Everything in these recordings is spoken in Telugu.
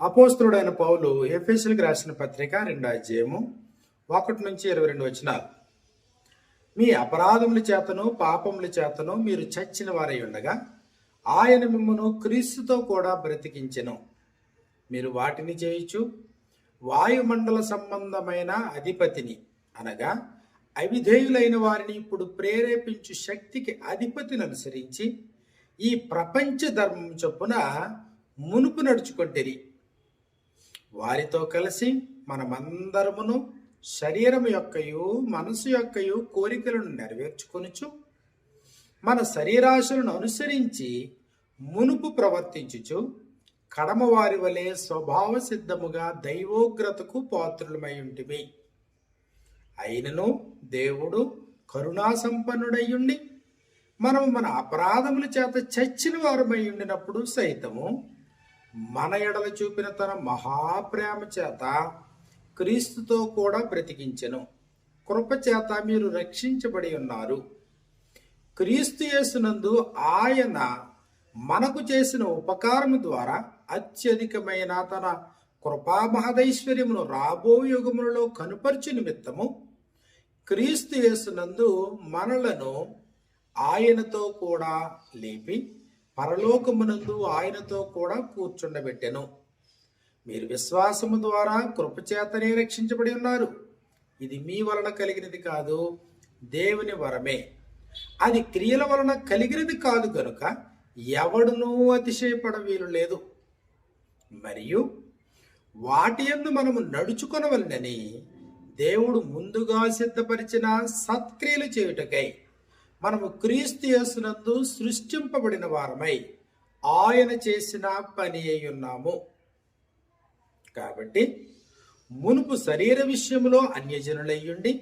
అపోస్తుడైన పౌలు ఎఫ్ఎస్ఎల్కి రాసిన పత్రిక రెండు అధ్యాయము ఒకటి నుంచి ఇరవై రెండు వచ్చినారు మీ అపరాధముల చేతను పాపముల చేతను మీరు చచ్చిన వారై ఉండగా ఆయన మిమ్మను క్రీస్తుతో కూడా బ్రతికించెను. మీరు వాటిని చేయుచు వాయుమండల సంబంధమైన అధిపతిని అనగా అవిధేయులైన వారిని ఇప్పుడు ప్రేరేపించు శక్తికి అధిపతిని అనుసరించి ఈ ప్రపంచ ధర్మం చొప్పున మునుపు నడుచుకొంటిరి. వారితో కలిసి మనమందరమును శరీరం యొక్కయు మనసు యొక్కయు కోరికలను నెరవేర్చుకొనుచు మన శరీరాశలను అనుసరించి మునుపు ప్రవర్తించుచు కడమ వారి వలె స్వభావ సిద్ధముగా దైవోగ్రతకు పాత్రులమై ఉంటివి అయినను దేవుడు కరుణా సంపన్నుడయ్యుండి మనము మన అపరాధముల చేత చచ్చిన వారమై ఉండినప్పుడు సైతము మన ఎడల చూపిన తన మహాప్రేమ చేత క్రీస్తుతో కూడా బ్రతికించెను. కృప చేత మీరు రక్షించబడి ఉన్నారు. క్రీస్తు యేసునందు ఆయన మనకు చేసిన ఉపకారము ద్వారా అత్యధికమైన తన కృపా మహదైశ్వర్యమును రాబో యుగములలో కనుపరచు నిమిత్తము క్రీస్తు యేసునందు మనలను ఆయనతో కూడా లేపి పరలోకమునందు ఆయనతో కూడా కూర్చుండబెట్టెను. మీరు విశ్వాసము ద్వారా కృపచేతనే రక్షించబడి ఉన్నారు. ఇది మీ వలన కలిగినది కాదు దేవుని వరమే. అది క్రియల వలన కలిగినది కాదు కనుక ఎవడునూ అతిశయపడ వీలు లేదు. మరియు వాటి యందు మనము నడుచుకొనవలనని దేవుడు ముందుగా సిద్ధపరిచిన సత్క్రియలు చేయుటకై మనము క్రీస్తు యేసునందు సృష్టింపబడిన వారమై ఆయన చేసిన పని అయి ఉన్నాము. కాబట్టి మునుపు శరీర విషయంలో అన్యజనులయ్యుండి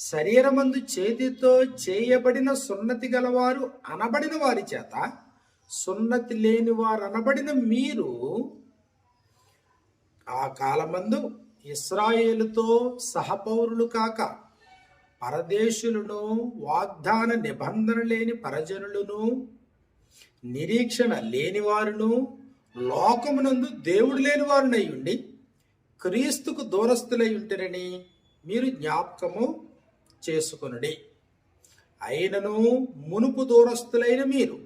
శరీరమందు చేతితో చేయబడిన సున్నతి గలవారు అనబడిన వారి చేత సున్నతి లేని వారు అనబడిన మీరు ఆ కాలమందు ఇస్రాయేలుతో సహపౌరులు కాక పరదేశులను వాగ్దాన నిబంధన లేని పరజనులను నిరీక్షణ లేని వారును లోకమునందు దేవుడు లేని వారునై ఉండి క్రీస్తుకు దూరస్తులై ఉంటారని మీరు జ్ఞాపకము చేసుకొనుడి. అయినను మునుపు దూరస్తులైన మీరు.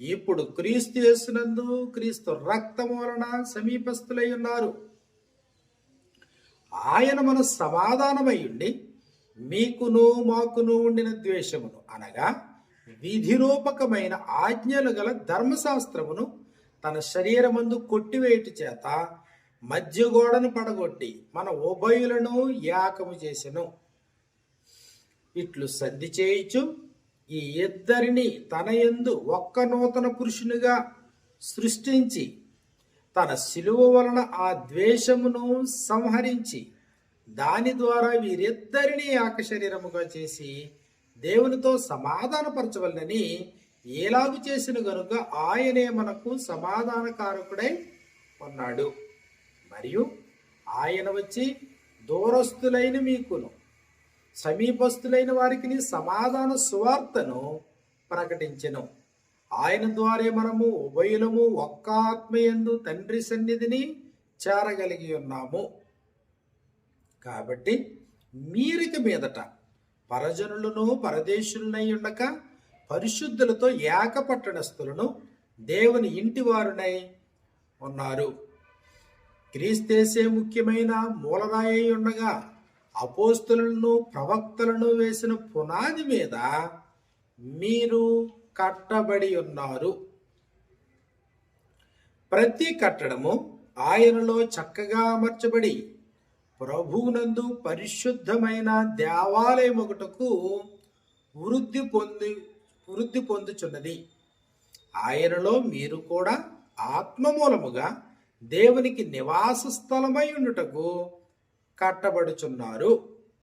ఇప్పుడు క్రీస్తు చేసినందు క్రీస్తు రక్తము వలన సమీపస్తులై ఉన్నారు. ఆయన మన సమాధానమై ఉండి మీకును మాకును ఉండిన ద్వేషమును అనగా విధిరూపకమైన ఆజ్ఞలు గల ధర్మశాస్త్రమును తన శరీరమందు కొట్టివేయుట చేత మధ్య గోడను పడగొట్టి మన ఉభయులను యాకము చేసెను. ఇట్లు సద్ది చేయుచు ఈ ఇద్దరిని తన యందు ఒక్క నూతన పురుషునిగా సృష్టించి తన శిలువ వలన ఆ ద్వేషమును సంహరించి దాని ద్వారా వీరిద్దరిని ఏక శరీరముగా చేసి దేవునితో సమాధానపరచవలనని ఏలాగు చేసిన గనుక ఆయనే మనకు సమాధానకారకుడై ఉన్నాడు. మరియు ఆయన వచ్చి దూరస్తులైన మీకును సమీపస్తులైన వారికి సమాధాన సువార్తను ప్రకటించెను. ఆయన ద్వారే మనము ఉభయులము ఒక్క ఆత్మయందు తండ్రి సన్నిధిని చేరగలిగి ఉన్నాము. కాబట్టి మీరిక మీదట పరజనులను పరదేశులనై ఉండక పరిశుద్ధులతో ఏకపట్టణస్థులను దేవుని ఇంటి వారునై ఉన్నారు. క్రీస్తేసే ముఖ్యమైన మూలరాయి ఉండగా అపోస్తులను ప్రవక్తలను వేసిన పునాది మీద మీరు కట్టబడి ఉన్నారు. ప్రతి కట్టడము ఆయనలో చక్కగా అమర్చబడి ప్రభువునందు పరిశుద్ధమైన దేవాలయం ఒకటకు వృద్ధి పొంది వృద్ధి పొందుచున్నది. ఆయనలో మీరు కూడా ఆత్మ మూలముగా దేవునికి నివాస స్థలమై ఉండుటకు కట్టబడుచున్నారు.